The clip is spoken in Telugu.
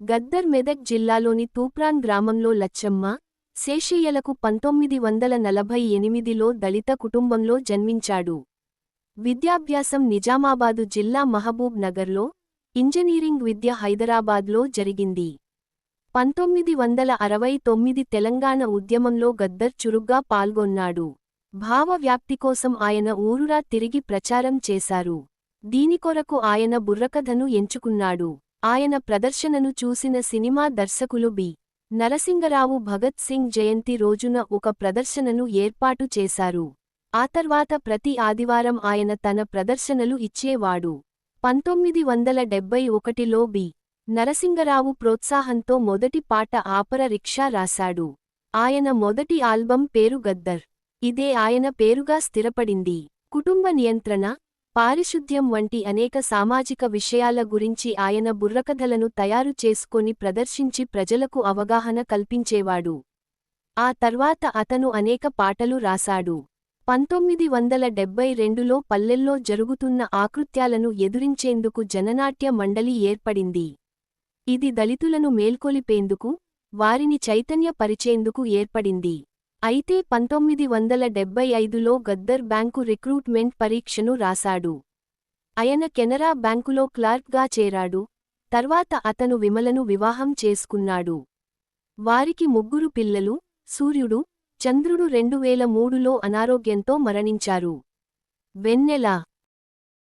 గద్దర్ మెదక్ జిల్లాలోని తూప్రాన్ గ్రామంలో లచ్చమ్మ శేషయ్యలకు పంతొమ్మిది వందల నలభై ఎనిమిదిలో దళిత కుటుంబంలో జన్మించాడు. విద్యాభ్యాసం నిజామాబాదు జిల్లా మహబూబ్ నగర్లో ఇంజనీరింగ్ విద్య హైదరాబాద్లో జరిగింది. పంతొమ్మిది వందల అరవై తొమ్మిది తెలంగాణ ఉద్యమంలో గద్దర్ చురుగ్గా పాల్గొన్నాడు. భావవ్యాప్తి కోసం ఆయన ఊరురా తిరిగి ప్రచారం చేశారు. దీనికొరకు ఆయన బుర్రకథను ఎంచుకున్నాడు. ఆయన ప్రదర్శనను చూసిన సినిమా దర్శకులు బి. నరసింగరావు భగత్ సింగ్ జయంతి రోజున ఒక ప్రదర్శనను ఏర్పాటు చేశారు. ఆ తర్వాత ప్రతి ఆదివారం ఆయన తన ప్రదర్శనలు ఇచ్చేవాడు. పంతొమ్మిది వందల డెబ్బై ఒకటిలో బి. నరసింగరావు ప్రోత్సాహంతో మొదటి పాట ఆపర రిక్షా రాశాడు. ఆయన మొదటి ఆల్బం పేరు గద్దర్. ఇదే ఆయన పేరుగా స్థిరపడింది. కుటుంబ నియంత్రణ పారిశుద్ధ్యం వంటి అనేక సామాజిక విషయాల గురించి ఆయన బుర్రకథలను తయారు చేసుకొని ప్రదర్శించి ప్రజలకు అవగాహన కల్పించేవాడు. ఆ తర్వాత అతను అనేక పాటలు రాశాడు. పంతొమ్మిది వందల డెబ్బై రెండులో పల్లెల్లో జరుగుతున్న ఆకృత్యాలను ఎదురించేందుకు జననాట్య మండలి ఏర్పడింది. ఇది దళితులను మేల్కొలిపేందుకు వారిని చైతన్యపరిచేందుకు ఏర్పడింది. అయితే పంతొమ్మిది వందల డెబ్బై ఐదులో గద్దర్ బ్యాంకు రిక్రూట్మెంట్ పరీక్షను రాశాడు. ఆయన కెనరా బ్యాంకులో క్లార్క్గా చేరాడు. తర్వాత అతను విమలను వివాహం చేసుకున్నాడు. వారికి ముగ్గురు పిల్లలు సూర్యుడు చంద్రుడు రెండు వేల మూడులో అనారోగ్యంతో మరణించారు. వెన్నెల